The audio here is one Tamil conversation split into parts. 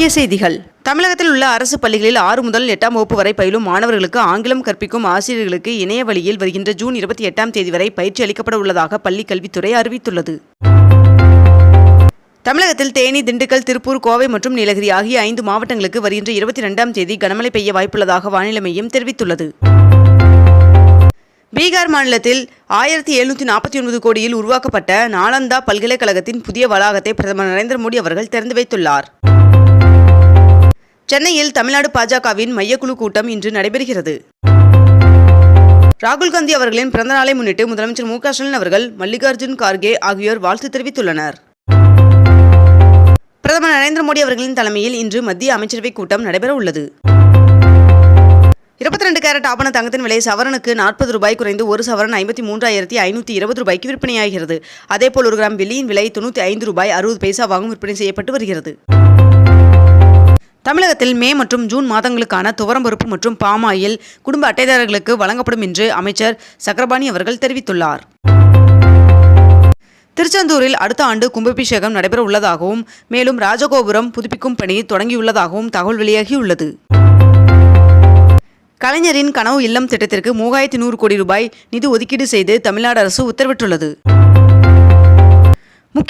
முக்கிய செய்திகள். தமிழகத்தில் உள்ள அரசு பள்ளிகளில் ஆறு முதல் எட்டாம் வகுப்பு வரை பயிலும் மாணவர்களுக்கு ஆங்கிலம் கற்பிக்கும் ஆசிரியர்களுக்கு இணைய வழியில் வருகின்ற ஜூன் இருபத்தி எட்டாம் தேதி வரை பயிற்சி அளிக்கப்பட உள்ளதாக பள்ளி கல்வித்துறை அறிவித்துள்ளது. தமிழகத்தில் தேனி திண்டுக்கல் திருப்பூர் கோவை மற்றும் நீலகிரி ஆகிய ஐந்து மாவட்டங்களுக்கு வருகின்ற இருபத்தி ரெண்டாம் தேதி கனமழை பெய்ய வாய்ப்புள்ளதாக வானிலை மையம் தெரிவித்துள்ளது. பீகார் மாநிலத்தில் ஆயிரத்தி எழுநூற்றி நாற்பத்தி ஒன்பது கோடியில் உருவாக்கப்பட்ட நாலந்தா பல்கலைக்கழகத்தின் புதிய வளாகத்தை பிரதமர் நரேந்திர மோடி அவர்கள் திறந்து வைத்துள்ளார். சென்னையில் தமிழ்நாடு பாஜகவின் மையக்குழு கூட்டம் இன்று நடைபெறுகிறது. ராகுல் காந்தி அவர்களின் பிறந்த நாளை முன்னிட்டு முதலமைச்சர் மு க ஸ்டாலின் அவர்கள் மல்லிகார்ஜுன் கார்கே ஆகியோர் வாழ்த்து தெரிவித்துள்ளனர். பிரதமர் நரேந்திர மோடி அவர்களின் தலைமையில் இன்று மத்திய அமைச்சரவைக் கூட்டம் நடைபெற உள்ளது. இருபத்தி ரெண்டு கேரட் ஆபண தங்கத்தின் விலை சவரனுக்கு நாற்பது ரூபாய் குறைந்து ஒரு சவரன் ஐம்பத்தி மூன்றாயிரத்தி ஐநூற்றி இருபது ரூபாய்க்கு விற்பனையாகிறது. அதேபோல் ஒரு கிராம் வெள்ளியின் விலை தொண்ணூற்றி ஐந்து ரூபாய் அறுபது பைசாவாகவும் விற்பனை செய்யப்பட்டு வருகிறது. தமிழகத்தில் மே மற்றும் ஜூன் மாதங்களுக்கான துவரம்பருப்பு மற்றும் பாமாயில் குடும்ப அட்டைதாரர்களுக்கு வழங்கப்படும் என்று அமைச்சர் சக்கரபாணி அவர்கள் தெரிவித்துள்ளார். திருச்செந்தூரில் அடுத்த ஆண்டு கும்பாபிஷேகம் நடைபெற உள்ளதாகவும் மேலும் ராஜகோபுரம் புதுப்பிக்கும் பணி தொடங்கியுள்ளதாகவும் தகவல் வெளியாகியுள்ளது. கலைஞரின் கனவு இல்லம் திட்டத்திற்கு மூவாயிரத்தி நூறு கோடி ரூபாய் நிதி ஒதுக்கீடு செய்து தமிழ்நாடு அரசு உத்தரவிட்டுள்ளது.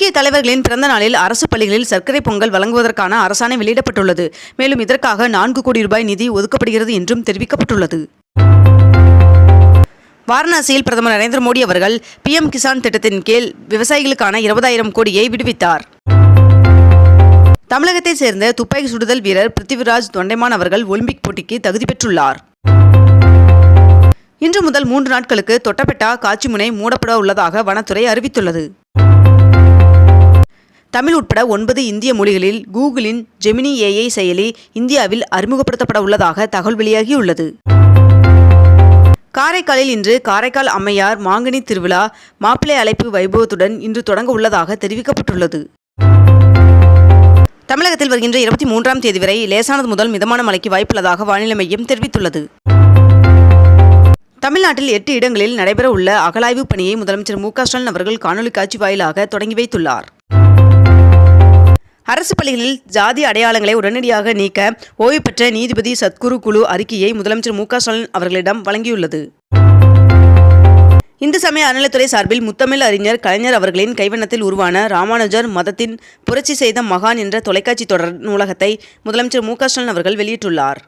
முக்கிய தலைவர்களின் பிறந்த நாளில் அரசு பள்ளிகளில் சர்க்கரை பொங்கல் வழங்குவதற்கான அரசாணை வெளியிடப்பட்டுள்ளது. மேலும் இதற்காக நான்கு கோடி ரூபாய் நிதி ஒதுக்கப்படுகிறது என்றும் தெரிவிக்கப்பட்டுள்ளது. வாரணாசியில் பிரதமர் நரேந்திர மோடி அவர்கள் பிஎம் கிசான் திட்டத்தின் கீழ் விவசாயிகளுக்கான இருபதாயிரம் கோடியை விடுவித்தார். தமிழகத்தைச் சேர்ந்த துப்பாக்கி சுடுதல் வீரர் பிருத்திவிராஜ் தொண்டைமான் அவர்கள் ஒலிம்பிக் போட்டிக்கு தகுதி பெற்றுள்ளார். இன்று முதல் மூன்று நாட்களுக்கு தொட்டபெட்டா காட்சிமுனை மூடப்பட உள்ளதாக வனத்துறை அறிவித்துள்ளது. தமிழ் உட்பட ஒன்பது இந்திய மொழிகளில் கூகுளின் ஜெமினி ஏஐ செயலி இந்தியாவில் அறிமுகப்படுத்தப்பட உள்ளதாக தகவல் வெளியாகியுள்ளது. காரைக்காலில் இன்று காரைக்கால் அம்மையார் மாங்கனி திருவிழா மாப்பிள்ளை அழைப்பு வைபவத்துடன் இன்று தொடங்க உள்ளதாக தெரிவிக்கப்பட்டுள்ளது. தமிழகத்தில் வருகின்ற இருபத்தி மூன்றாம் தேதி வரை லேசானது முதல் மிதமான மழைக்கு வாய்ப்புள்ளதாக வானிலை மையம் தெரிவித்துள்ளது. தமிழ்நாட்டில் எட்டு இடங்களில் நடைபெற உள்ள அகலாய்வு பணியை முதலமைச்சர் மு க ஸ்டாலின் அவர்கள் காணொலி காட்சி வாயிலாக தொடங்கி வைத்துள்ளார். அரசு பள்ளிகளில் ஜாதி அடையாளங்களை உடனடியாக நீக்க ஓய்வு பெற்ற நீதிபதி சத்குரு குழு அறிக்கையை முதலமைச்சர் மு க ஸ்டாலின் அவர்களிடம் வழங்கியுள்ளது. இந்து சமய அறநிலைத்துறை சார்பில் முத்தமிழ் அறிஞர் கலைஞர் அவர்களின் கைவண்ணத்தில் உருவான ராமானுஜர் மதத்தின் புரட்சி செய்த மகான் என்ற தொலைக்காட்சி தொடர் நூலகத்தை முதலமைச்சர் மு க ஸ்டாலின் அவர்கள் வெளியிட்டுள்ளார்.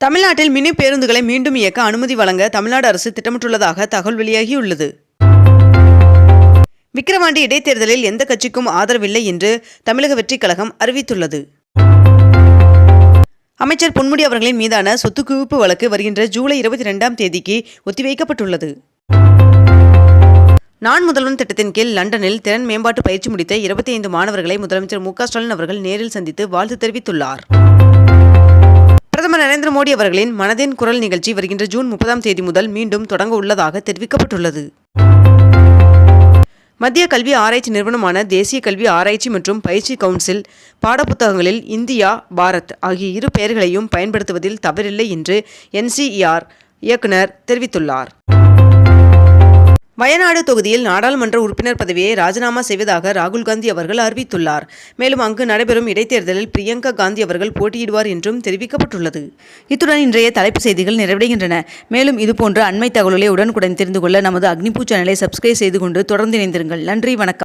தமிழ்நாட்டில் மினி பேருந்துகளை மீண்டும் இயக்க அனுமதி வழங்க தமிழ்நாடு அரசு திட்டமிட்டுள்ளதாக தகவல் வெளியாகியுள்ளது. விக்கிரவாண்டி இடைத்தேர்தலில் எந்த கட்சிக்கும் ஆதரவில்லை என்று தமிழக வெற்றிக் கழகம் அறிவித்துள்ளது. அமைச்சர் பொன்முடி அவர்களின் மீதான சொத்து குவிப்பு வழக்கு வருகின்ற ஜூலை இருபத்தி ரெண்டாம் தேதிக்கு ஒத்திவைக்கப்பட்டுள்ளது. நான் முதல்வன் திட்டத்தின் கீழ் லண்டனில் திறன் மேம்பாட்டு பயிற்சி முடித்த இருபத்தி ஐந்து மாணவர்களை முதலமைச்சர் மு ஸ்டாலின் அவர்கள் நேரில் சந்தித்து வாழ்த்து தெரிவித்துள்ளார். பிரதமர் நரேந்திர மோடி அவர்களின் மனதின் குரல் நிகழ்ச்சி வருகின்ற ஜூன் முப்பதாம் தேதி முதல் மீண்டும் தொடங்க உள்ளதாக தெரிவிக்கப்பட்டுள்ளது. மத்திய கல்வி ஆராய்ச்சி நிறுவனமான தேசிய கல்வி ஆராய்ச்சி மற்றும் பயிற்சி கவுன்சில் பாடப்புத்தகங்களில் இந்தியா பாரத் ஆகிய இரு பெயர்களையும் பயன்படுத்துவதில் தவறில்லை என்று என்சிஇஆர் இயக்குனர் தெரிவித்துள்ளார். வயநாடு தொகுதியில் நாடாளுமன்ற உறுப்பினர் பதவியை ராஜினாமா செய்வதாக ராகுல் காந்தி அவர்கள் அறிவித்துள்ளார். மேலும் அங்கு நடைபெறும் இடைத்தேர்தலில் பிரியங்கா காந்தி அவர்கள் போட்டியிடுவார் என்றும் தெரிவிக்கப்பட்டுள்ளது. இத்துடன் இன்றைய தலைப்பு செய்திகள் நிறைவடைகின்றன. மேலும் இதுபோன்ற அண்மை தகவல்களை உடனுக்குடன் தெரிந்து கொள்ள நமது அக்னிபூ சேனலை சப்ஸ்கிரைப் செய்து கொண்டு தொடர்ந்து இணைந்திருங்கள். நன்றி வணக்கம்.